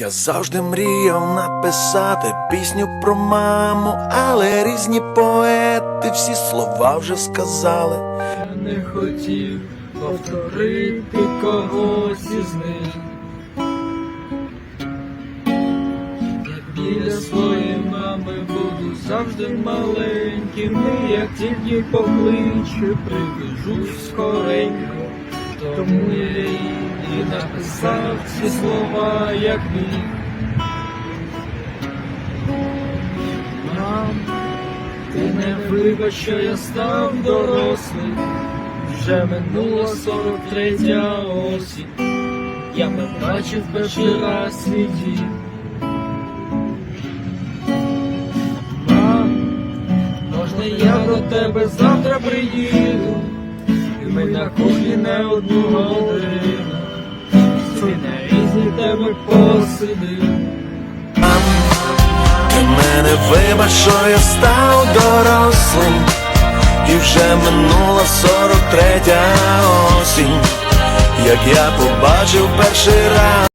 Я завжди мріяв написати пісню про маму, але різні поети всі слова вже сказали. Я не хотів повторити когось із них. Як біля своєї мами буду завжди маленьким, і як тільки покличу, прибіжу скоренько. Тому я їй і написав ці слова, як міг. Мам, ти не вибач, що я став дорослим, вже минула 43 осінь, я побачив перший раз свій дім. Мам, можна я до тебе завтра приїду, і ми на кухні не одну годину, Ти мене вибач, що я став дорослим, і вже минула 43 осінь, як я побачив перший раз.